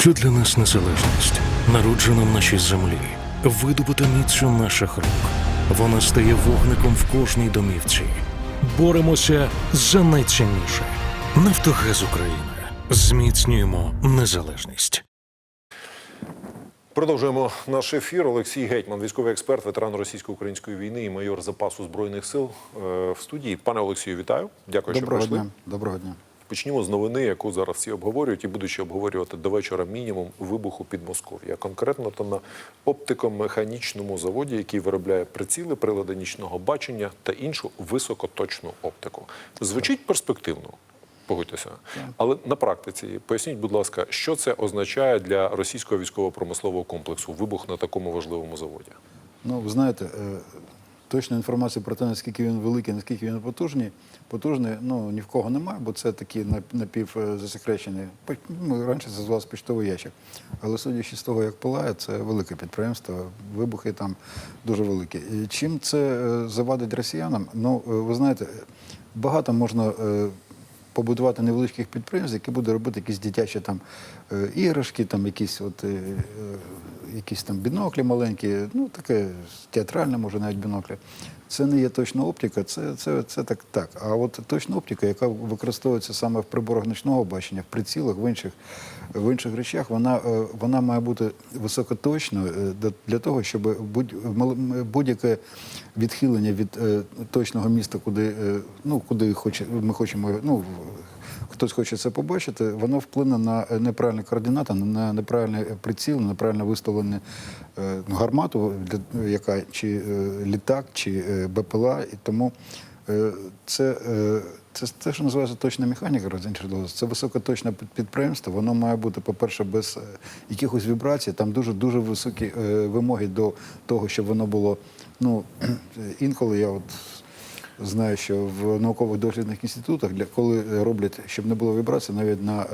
Що для нас незалежність? Народжена в нашій землі, видобута міцю наших рук. Вона стає вогником в кожній домівці. Боремося за найцінніше. Нафтогаз України. Зміцнюємо незалежність. Продовжуємо наш ефір. Олексій Гетьман, військовий експерт, ветеран російсько-української війни і майор запасу збройних сил е, в студії. Пане Олексію, вітаю. Дякую, що прийшли. дня. Доброго дня. Почнімо з новини, яку зараз всі обговорюють і будучи обговорювати до вечора мінімум вибуху під Москов'я. Конкретно то на оптико-механічному заводі, який виробляє приціли, прилади нічного бачення та іншу високоточну оптику. Звучить перспективно. Погодьтеся, але на практиці поясніть, будь ласка, що це означає для російського військово-промислового комплексу вибух на такому важливому заводі? Ну, ви знаєте, е, точної інформації про те, наскільки він великий, наскільки він потужний, потужний, ну ні в кого немає, бо це такі напівзасекречені. Ну, раніше це звалося поштовий ящик. Але судячи з того, як палає, це велике підприємство, вибухи там дуже великі. І чим це е, завадить росіянам? Ну, е, ви знаєте, багато можна. е, побудувати невеличких підприємств, які будуть робити якісь дитячі там е, іграшки, там якісь от е, е, якісь там біноклі маленькі, ну таке театральне, може навіть біноклі. Це не є точна оптика, це, це, це так, так. А от точна оптика, яка використовується саме в приборах нічного бачення, в прицілах, в інших, в інших речах, вона, е, вона має бути високоточною е, для- того, щоб будь-яке відхилення від е, точного міста, куди, е, ну, куди хоче, ми хочемо, ну, хтось хоче це побачити, воно вплине на е, неправильні координати, на неправильний приціл, на неправильно виставлену е, гармату, яка чи е, літак, чи е, БПЛА. І тому е, це, е, це те, що називається точна механіка, розінчердозу. Це високоточне під- підприємство. Воно має бути, по-перше, без е, якихось вібрацій. Там дуже дуже високі е, вимоги до того, щоб воно було. Ну інколи я от знаю, що в наукових дослідних інститутах, для коли роблять, щоб не було вібрацій, навіть на е,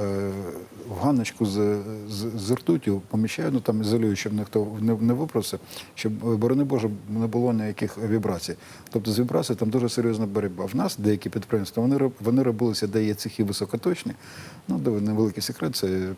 в ганочку з, з, з ртуттю поміщають, ну там ізолюють, щоб ніхто не, не виправся, щоб, е, борони Боже, не було ніяких вібрацій. Тобто з вібрацій там дуже серйозна боротьба. В нас деякі підприємства вони вони робилися, де є цехи високоточні. Ну, де невеликий секрет, це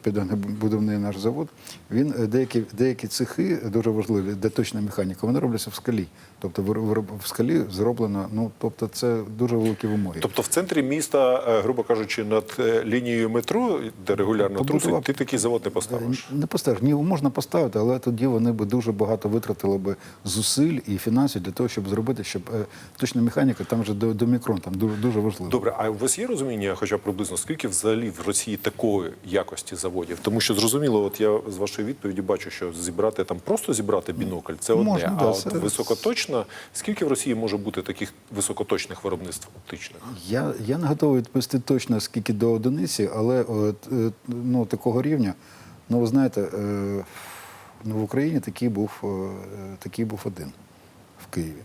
будівний наш завод. Він е, деякі, деякі цехи дуже важливі, де точна механіка, вони робляться в скалі. Тобто вир- в скалі зроблено, ну тобто це дуже великі вимоги. Тобто, в центрі міста, е, грубо кажучи, над е, лінією метро, де регулярно Побудував- трусить, ти такий завод не поставиш. Не поставиш. Ні, можна поставити, але тоді вони б дуже багато витратили би зусиль і фінансів для того, щоб зробити, щоб е, точна механіка там вже до, до мікрон, там дуже дуже важливо. Добре, а у вас є розуміння, хоча приблизно, скільки взагалі в Росії такої якості заводів? Тому що зрозуміло, от я з вашої відповіді бачу, що зібрати там просто зібрати бінокль це одне. Можна, а да, от це- високоточно, скільки в Росії може бути таких високоточних виробництв оптичних? Я, я не готовий відповісти точно скільки до одиниці, але от, е, ну, такого рівня, ну ви знаєте, е, ну, в Україні такий був, е, такий був один в Києві.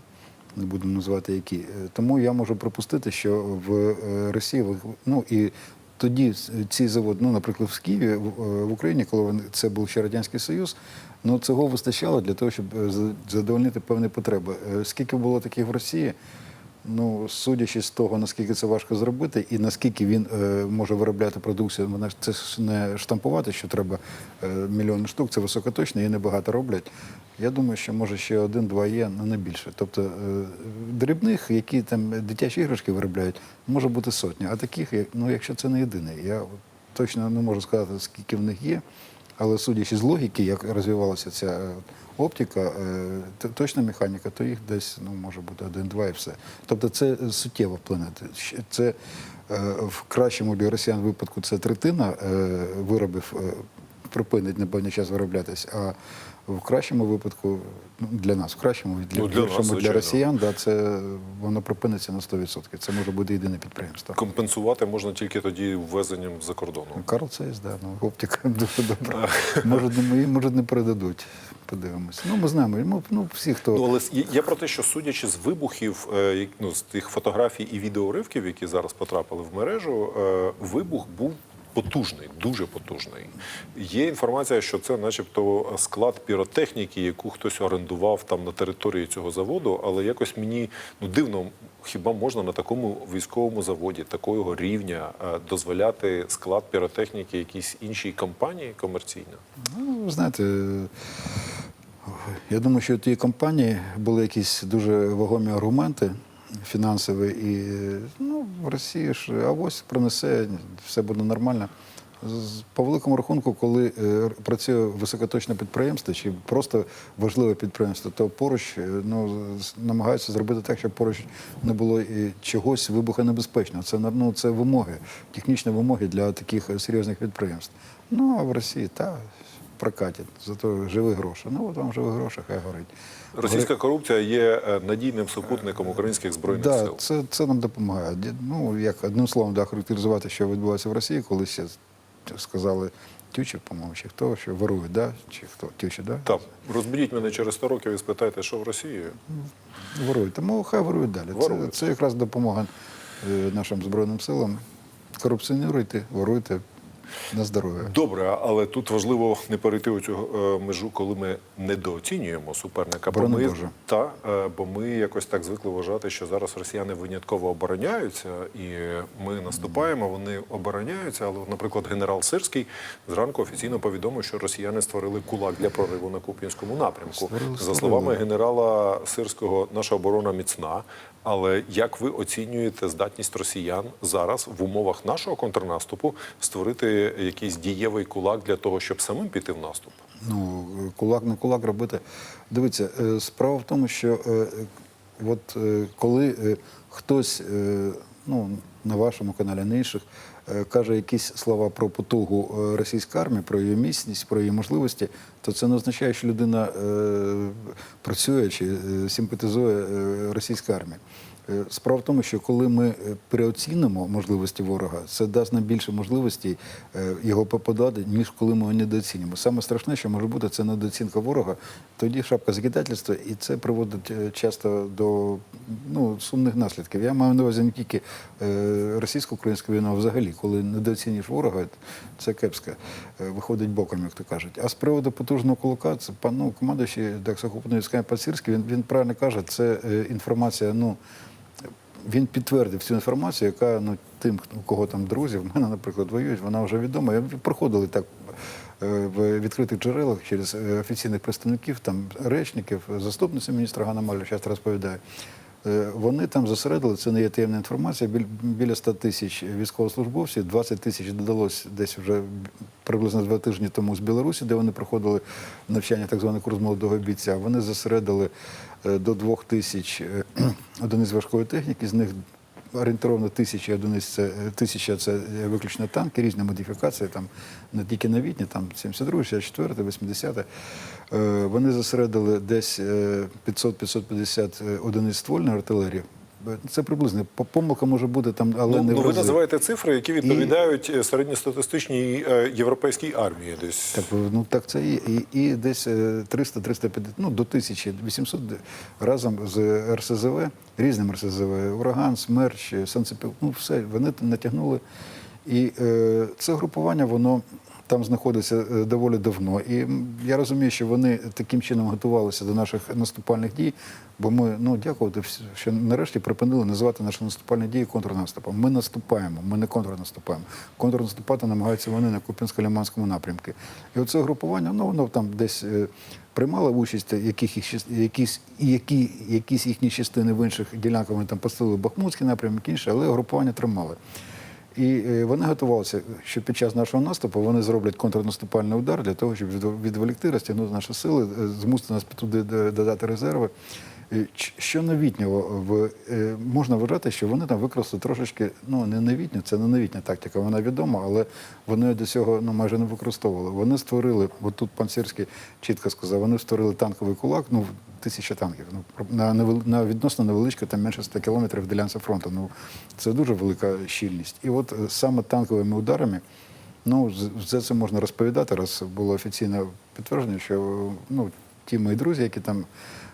Не буду називати які. Е, Тому я можу припустити, що в е, Росії ну і тоді ці заводи, ну, наприклад, в Києві, в, е, Україні, коли це був ще Радянський Союз, ну цього вистачало для того, щоб е, задовольнити певні потреби. Е, Скільки було таких в Росії? Ну, судячи з того, наскільки це важко зробити, і наскільки він е, може виробляти продукцію, вона це не штампувати, що треба е, мільйони штук, це високоточно, і небагато роблять. Я думаю, що може ще один-два є, але не більше. Тобто е, дрібних, які там дитячі іграшки виробляють, може бути сотня. А таких, ну, якщо це не єдиний, я точно не можу сказати, скільки в них є. Але судячи з логіки, як розвивалася ця е, оптика, е, точна механіка, то їх десь ну, може бути один-два і все. Тобто це суттєво вплине. Це е, в кращому для росіян випадку це третина е, виробів е, припинить на певний час вироблятись, а в кращому випадку ну, для нас, в кращому для, Ну, для нас, для росіян, да, це воно припиниться на 100%. Це може бути єдине підприємство. Компенсувати можна тільки тоді ввезенням за кордону. Карл Цейс, да, ну, оптика дуже добра. Може, не може, не передадуть. Подивимось. Ну, ми знаємо, ну, ну всі, хто. Ну, але я про те, що судячи з вибухів, е, ну, з тих фотографій і відеоривків, які зараз потрапили в мережу, е, вибух був потужний, дуже потужний. Є інформація, що це, начебто, склад піротехніки, яку хтось орендував там на території цього заводу, але якось мені ну дивно. Хіба можна на такому військовому заводі такого рівня е, дозволяти склад піротехніки якійсь іншій компанії комерційно? Ну, знаєте, я думаю, що у тієї компанії були якісь дуже вагомі аргументи фінансові, і ну, в Росії ж авось пронесе, все буде нормально. По великому рахунку, коли е, працює високоточне підприємство чи просто важливе підприємство, то поруч е, ну, намагаються зробити так, щоб поруч не було і чогось вибухонебезпечного. Це ну, це вимоги, технічні вимоги для таких е, серйозних підприємств. Ну а в Росії та прокатять, зато живі гроші. Ну от вам живі гроші, хай горить. Російська корупція є е, надійним супутником українських збройних Да, сил. це, це нам допомагає. Ну, як одним словом, да, характеризувати, що відбувається в Росії, коли ще сказали Тючев, по-моєму, чи хто, що ворують, да? чи хто, Тючев, да? Так, розберіть мене через 100 років і спитайте, що в Росії. Ворують. Тому хай ворують далі. Це, Ворують. це якраз допомога е, нашим Збройним силам. Корупціонуйте, воруйте на здоров'я. Добре, але тут важливо не перейти у цю е, межу, коли ми недооцінюємо суперника. Бо ми, та, е, бо ми якось так звикли вважати, що зараз росіяни винятково обороняються, і ми наступаємо, вони обороняються. Але, наприклад, генерал Сирський зранку офіційно повідомив, що росіяни створили кулак для прориву на Куп'янському напрямку. Створили, За створили. словами генерала Сирського, наша оборона міцна. Але як ви оцінюєте здатність росіян зараз в умовах нашого контрнаступу створити якийсь дієвий кулак для того, щоб самим піти в наступ? Ну, кулак на кулак робити. Дивіться, е, справа в тому, що е, от е, коли хтось ну, на вашому каналі, на інших, каже якісь слова про потугу е, російської армії, про її міцність, про її можливості, то це не означає, що людина е, працює чи е, симпатизує е, російській армії. Е, Справа в тому, що коли ми е, переоцінимо можливості ворога, це дасть нам більше можливостей е, його попадати, ніж коли ми його недооцінимо. Саме страшне, що може бути, це недооцінка ворога. Тоді шапка закидательства, і це приводить часто до ну, сумних наслідків. Я маю на увазі не тільки російсько-українську війну, а взагалі, коли недооцінюєш ворога, це кепсько виходить боком, як то кажуть. А з приводу потужного кулака, це пан ну, командуючий Дексохопної військами Пацирський, він, він правильно каже, це інформація. ну, він підтвердив цю інформацію, яка ну тим, у кого там друзі, в мене, наприклад, воюють, вона вже відома. Проходили так е, в відкритих джерелах через е, офіційних представників, там речників, заступниця міністра Ганна Маля, зараз розповідає. Е, Вони там зосередили, це не є таємна інформація, біля 100 тисяч військовослужбовців, 20 тисяч додалось десь вже приблизно два тижні тому з Білорусі, де вони проходили навчання, так званий курс молодого бійця. Вони зосередили до 2 тисяч е, одиниць важкої техніки, з них орієнтовно тисяча одиниць це е, тисяча це е, виключно танки, різні модифікації, там не тільки новітні, там 72, 64, 80. Е, Вони зосередили десь е, 500-550 одиниць ствольної артилерії. Е, Це приблизно. По- Помилка може бути там, але ну, не в ну, ви називаєте цифри, які відповідають е, середньостатистичній е, європейській армії. Десь Так, ну так це і, і, і десь е, 300-350, ну до 1800 разом з РСЗВ, різним РСЗВ, Ураган, Смерч, Санцепіл, ну все, вони натягнули. І е, це групування, воно там знаходиться е, доволі давно. І я розумію, що вони таким чином готувалися до наших наступальних дій, бо ми, ну, дякувати, що нарешті припинили називати наші наступальні дії контрнаступом. Ми наступаємо, ми не контрнаступаємо. Контрнаступати намагаються вони на Куп'янсько-Лиманському напрямку. І оце групування, ну воно там десь е, приймало участь, яких їх, якісь, які, якісь їхні частини в інших ділянках вони там посилили Бахмутський напрямок, інше, але групування тримали. І е, вони готувалися, що під час нашого наступу вони зроблять контрнаступальний удар для того, щоб відволікти, розтягнути наші сили, е, змусити нас туди додати резерви. Що новітнього в е, можна вважати, що вони там використали трошечки, ну не новітню, це не новітня тактика, вона відома, але вони до цього ну майже не використовували. Вони створили, от тут пан Сірський чітко сказав, вони створили танковий кулак, ну тисяча танків. Ну на на відносно невеличка, там менше 100 кілометрів ділянця фронту. Ну це дуже велика щільність. І от е, саме танковими ударами. Ну, за це можна розповідати, раз було офіційне підтвердження, що ну, ті мої друзі, які там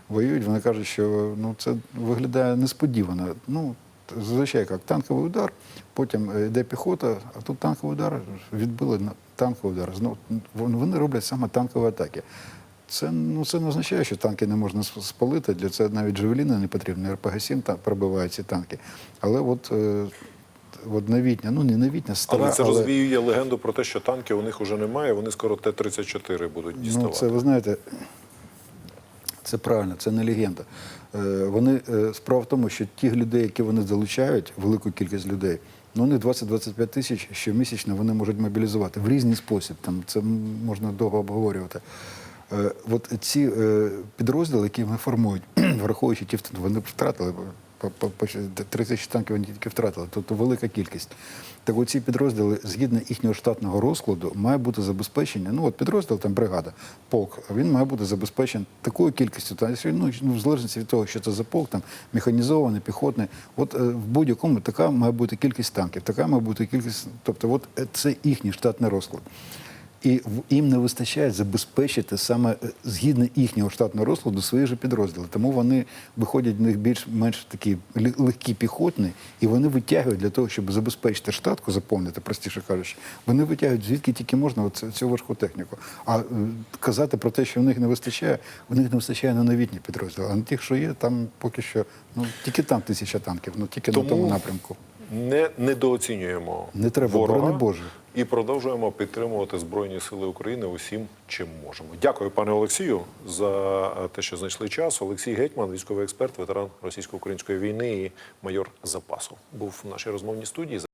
воюють, вони кажуть, що ну, це виглядає несподівано. Ну, зазвичай як танковий удар, потім е, йде піхота, а тут танковий удар, відбили танковий удар. Знов вони роблять саме танкові атаки. Це, ну, це не означає, що танки не можна спалити. Для цього навіть Джавеліни не потрібні. РПГ-7 та пробивають ці танки. Але от, е, от новітня, ну не новітня, стара, Але це розвіює легенду про те, що танків у них вже немає, вони скоро Т-34 будуть діставати. Ну, це ви знаєте, це правильно, це не легенда. Е, Вони е, справа в тому, що тих людей, які вони залучають, велику кількість людей, ну вони 20-25 тисяч щомісячно вони можуть мобілізувати в різний спосіб. Там це можна довго обговорювати. Е, От ці е, підрозділи, які вони формують, враховуючи ті, вони втратили по- по- по 30 танків вони тільки втратили, тобто велика кількість. Так оці підрозділи, згідно їхнього штатного розкладу, має бути забезпечення. Ну от підрозділ, там бригада, полк, він має бути забезпечений такою кількістю, та ну, ну, в залежності від того, що це за полк, там механізований, піхотний. От е, в будь-якому така має бути кількість танків, така має бути кількість. Тобто, от е, це їхній штатний розклад. І їм не вистачає забезпечити саме е, згідно їхнього штатного розкладу свої ж підрозділи. Тому вони виходять в них більш-менш такі легкі піхотні, і вони витягують для того, щоб забезпечити штатку, заповнити, простіше кажучи, вони витягують звідки тільки можна цю важку техніку. А е, казати про те, що в них не вистачає, в них не вистачає на новітні підрозділи. А на тих, що є, там поки що ну тільки там тисяча танків, ну тільки Тому на тому напрямку. Не недооцінюємо Не треба, ворога борони Боже. І продовжуємо підтримувати Збройні Сили України усім, чим можемо. Дякую, пане Олексію, за те, що знайшли час. Олексій Гетьман, військовий експерт, ветеран російсько-української війни і майор запасу, був в нашій розмовній студії.